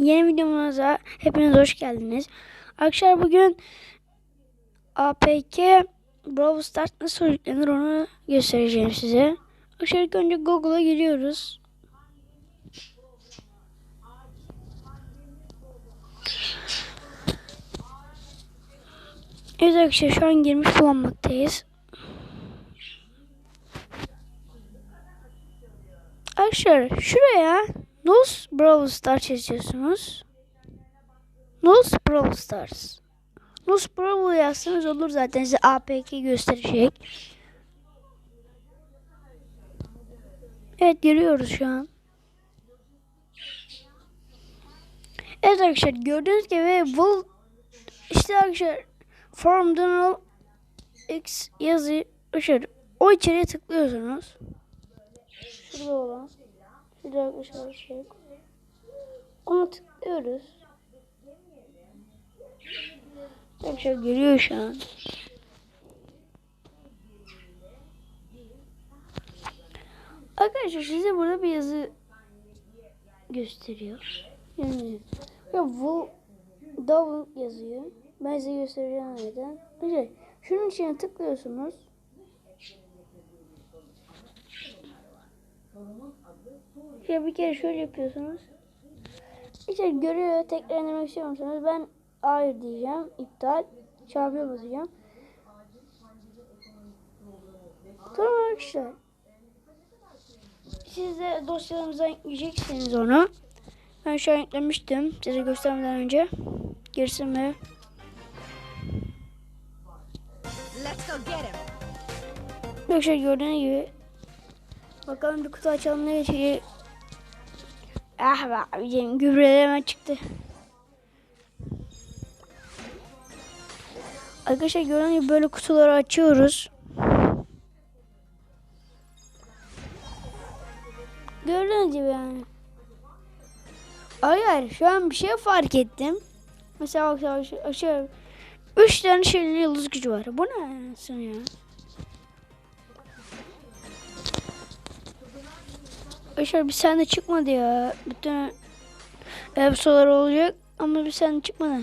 Yeni videomuza hepiniz hoş geldiniz. Arkadaşlar bugün APK Brawl Stars nasıl yüklenir onu göstereceğim size. Arkadaşlar ilk önce Google'a giriyoruz. Evet arkadaşlar şu an girmiş bulunmaktayız. Arkadaşlar şuraya Nos Brawl Stars yazıyorsunuz. Nos Brawl Stars. Nos Brawl yazsanız olur zaten size APK gösterecek. Evet giriyoruz şu an. Evet arkadaşlar gördüğünüz gibi bu işte arkadaşlar Form Donal X yazı arkadaşlar o içeriye tıklıyorsunuz. Şurada olan. Arkadaşlar şey. Ona tıklıyoruz. Arkadaşlar geliyor şu an. Arkadaşlar size burada bir yazı gösteriyor. Yani ya bu double yazıyor. Ben size göstereceğim neden. Arkadaşlar şunun içine tıklıyorsunuz. Ya bir kere şöyle yapıyorsunuz. İşte görüyor tekrar denemek istiyor musunuz? Ben hayır diyeceğim. iptal. Çarpıya basacağım. Tamam arkadaşlar. Siz de dosyalarınıza yükleyeceksiniz onu. Ben şu an yüklemiştim. Size göstermeden önce. Girsin ve Let's go get him. Arkadaşlar gördüğünüz gibi Bakalım bir kutu açalım ne geçecek. Ah be abicim gübreler hemen çıktı. Arkadaşlar gördüğünüz gibi böyle kutuları açıyoruz. Gördüğünüz gibi yani. Hayır şu an bir şey fark ettim. Mesela bak aşağı, aşağı 3 tane şeyli yıldız gücü var. Bu ne ya? Arkadaşlar bir sende çıkmadı ya. Bütün ev solar olacak ama bir sende çıkmadı.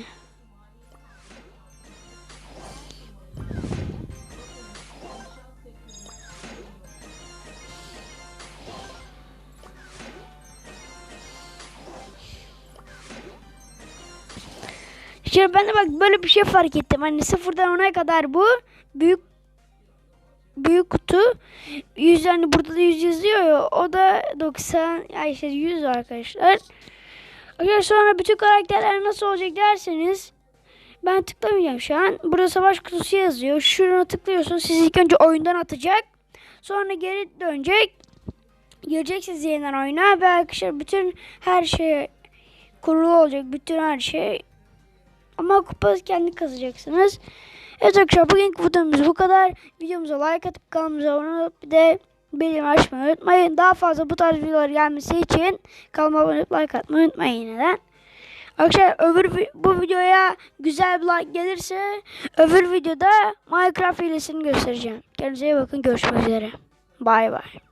Şimdi ben de bak böyle bir şey fark ettim. Hani sıfırdan ona kadar bu büyük büyük kutu 100 yani burada da 100 yazıyor ya o da 90 ya işte 100 arkadaşlar. Arkadaşlar sonra bütün karakterler nasıl olacak derseniz ben tıklamayacağım şu an. Burada savaş kutusu yazıyor. Şuna tıklıyorsun. Sizi ilk önce oyundan atacak. Sonra geri dönecek. Gireceksiniz yeniden oyuna ve arkadaşlar bütün her şey kurulu olacak. Bütün her şey. Ama kupası kendi kazacaksınız. Evet arkadaşlar bugünkü videomuz bu kadar. Videomuza like atıp kanalımıza abone olup bir de bildirim açmayı unutmayın. Daha fazla bu tarz videolar gelmesi için kanalıma abone olup like atmayı unutmayın yineden. Arkadaşlar öbür bu videoya güzel bir like gelirse öbür videoda Minecraft hilesini göstereceğim. Kendinize iyi bakın. Görüşmek üzere. Bay bay.